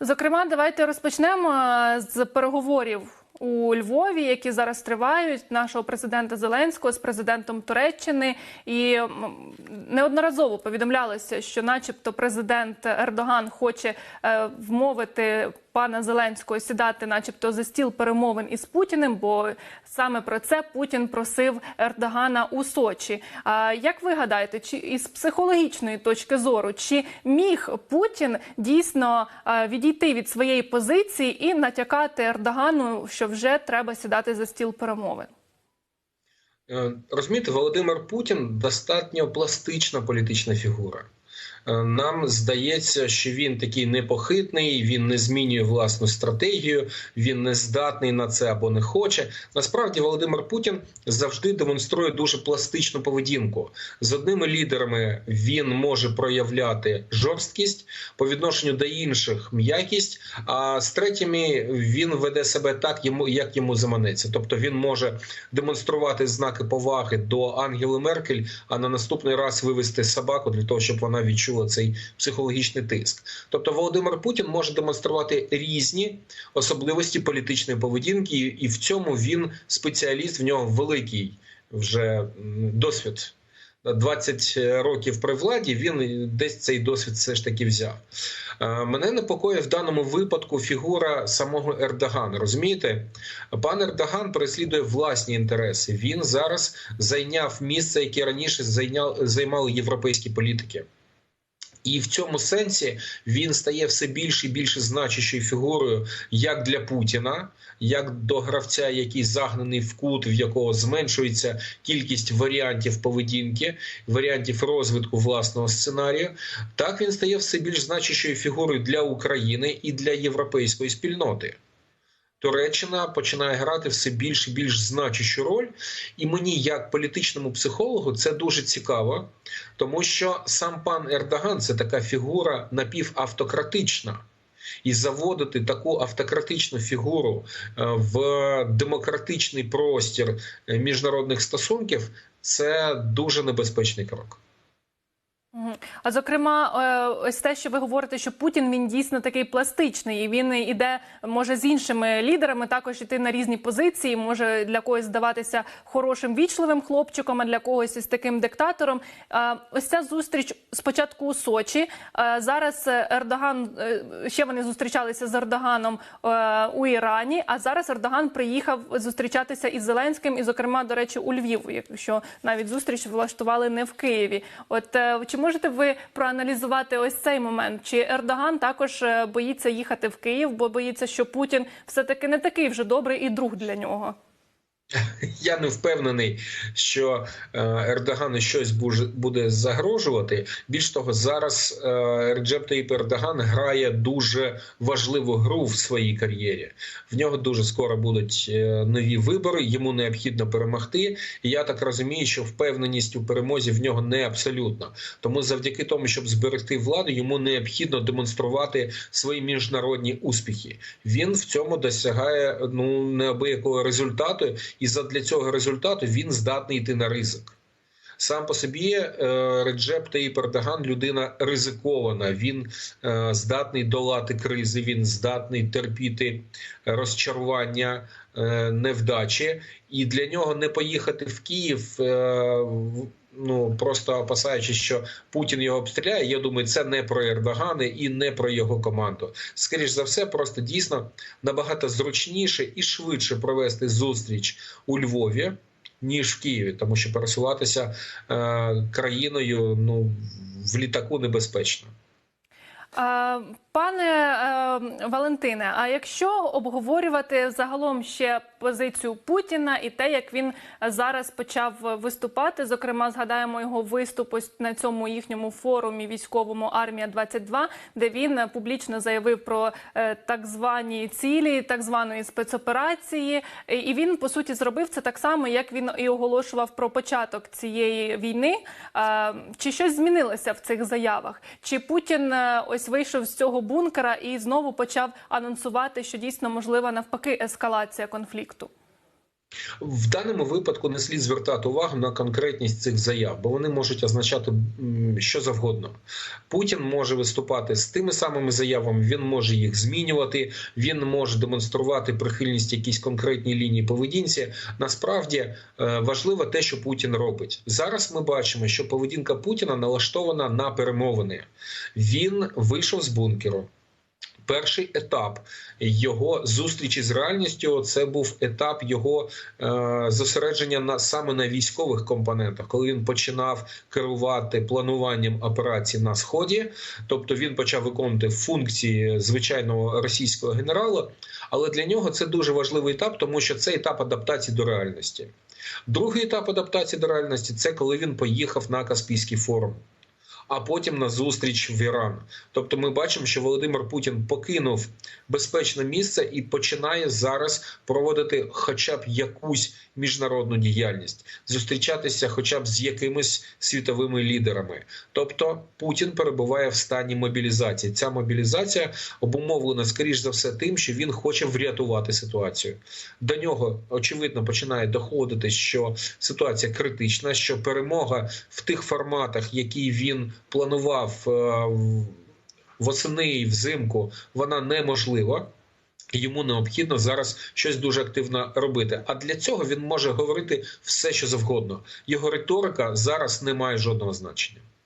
Зокрема, давайте розпочнемо е, з переговорів у Львові, які зараз тривають нашого президента Зеленського з президентом Туреччини. І неодноразово повідомлялося, що, начебто, президент Ердоган хоче е, вмовити пана Зеленського сідати, начебто, за стіл перемовин із Путіним, бо саме про це Путін просив Ердогана у Сочі. А як ви гадаєте, чи із психологічної точки зору, чи міг Путін дійсно відійти від своєї позиції і натякати Ердогану, що вже треба сідати за стіл перемовин? Е, Розумієте, Володимир Путін достатньо пластична політична фігура. Е, Нам здається, що він такий непохитний, він не змінює власну стратегію, він не здатний на це або не хоче. Насправді, Володимир Путін завжди демонструє дуже пластичну поведінку. З одними лідерами він може проявляти жорсткість по відношенню до інших м'якість. А з третіми він веде себе так, йому як йому заманеться. Тобто він може демонструвати знаки поваги до Ангели Меркель, а на наступний раз вивести собаку для того, щоб вона відчула цей психологічний тиск. Тобто, Володимир Путін може демонструвати різні особливості політичної поведінки, і в цьому він спеціаліст. В нього великий вже досвід. 20 років при владі він десь цей досвід все ж таки взяв. Е, Мене непокоїть в даному випадку фігура самого Ердогана. Розумієте, пан Ердоган переслідує власні інтереси. Він зараз зайняв місце, яке раніше зайняв займали європейські політики. І в цьому сенсі він стає все більше і більше значущою фігурою як для Путіна, як до гравця, який загнаний в кут, в якого зменшується кількість варіантів поведінки, варіантів розвитку власного сценарію. Так він стає все більш значущою фігурою для України і для європейської спільноти. Туреччина починає грати все більш і більш значущу роль, і мені, як політичному психологу, це дуже цікаво, тому що сам пан Ердоган це така фігура напівавтократична. І заводити таку автократичну фігуру е, в демократичний простір е, міжнародних стосунків це дуже небезпечний крок. А зокрема, е, ось те, що ви говорите, що Путін він дійсно такий пластичний, і він іде, може з іншими лідерами також іти на різні позиції. Може для когось здаватися хорошим вічливим хлопчиком, а для когось із таким диктатором. Ось ця зустріч спочатку у Сочі. Зараз Ердоган е, ще вони зустрічалися з Ердоганом е, у Ірані. А зараз Ердоган приїхав зустрічатися із Зеленським, і, зокрема, до речі, у Львів, якщо навіть зустріч влаштували не в Києві. От чи можете ви проаналізувати ось цей момент? Чи Ердоган також е, боїться їхати в Київ, бо боїться, що Путін все таки не такий вже добрий і друг для нього? Я не впевнений, що е, Ердогану щось буде- загрожувати. Більш того, зараз е, Реджеп Таїп Ердоган грає дуже важливу гру в своїй кар'єрі. В нього дуже скоро будуть е, нові вибори. Йому необхідно перемогти. І я так розумію, що впевненість у перемозі в нього не абсолютна. Тому, завдяки тому, щоб зберегти владу, йому необхідно демонструвати свої міжнародні успіхи. Він в цьому досягає ну неабиякого результату, і задля цього результату він здатний йти на ризик. Сам по собі е, Реджеп Таїп Ердоган людина ризикована. Він е, здатний долати кризи, він здатний терпіти розчарування, е, невдачі, і для нього не поїхати в Київ. Ну просто опасаючись, що Путін його обстріляє. Я думаю, це не про Ердогани і не про його команду. Скоріш за все, просто дійсно набагато зручніше і швидше провести зустріч у Львові. Ніж в Києві, тому що пересуватися е, країною ну в літаку небезпечно. Е, Пане е, Валентине, а якщо обговорювати загалом ще позицію Путіна і те, як він зараз почав виступати, зокрема, згадаємо його виступ ось на цьому їхньому форумі військовому армія 22 де він публічно заявив про е, так звані цілі, так званої спецоперації, і він по суті зробив це так само, як він і оголошував про початок цієї війни. Чи щось змінилося в цих заявах? Чи Путін е, ось вийшов з цього бункера і знову почав анонсувати, що дійсно можлива навпаки ескалація конфлікту? В даному випадку не слід звертати увагу на конкретність цих заяв, бо вони можуть означати що завгодно. Путін може виступати з тими самими заявами, він може їх змінювати, він може демонструвати прихильність якійсь конкретній лінії поведінці. Насправді е, важливо те, що Путін робить. Зараз ми бачимо, що поведінка Путіна налаштована на перемовини. Він вийшов з бункеру. Перший етап його зустрічі з реальністю це був етап його е, зосередження на саме на військових компонентах, коли він починав керувати плануванням операцій на сході, тобто він почав виконувати функції звичайного російського генерала. Але для нього це дуже важливий етап, тому що це етап адаптації до реальності. Другий етап адаптації до реальності це коли він поїхав на Каспійський форум а потім на зустріч в Іран. Тобто, ми бачимо, що Володимир Путін покинув безпечне місце і починає зараз проводити хоча б якусь міжнародну діяльність, зустрічатися, хоча б з якимись світовими лідерами. Тобто Путін перебуває в стані мобілізації. Ця мобілізація обумовлена скоріш за все тим, що він хоче врятувати ситуацію. До нього очевидно починає доходити, що ситуація критична, що перемога в тих форматах, які він планував е, восени і взимку, вона неможлива. Йому необхідно зараз щось дуже активно робити. А для цього він може говорити все, що завгодно. Його риторика зараз не має жодного значення.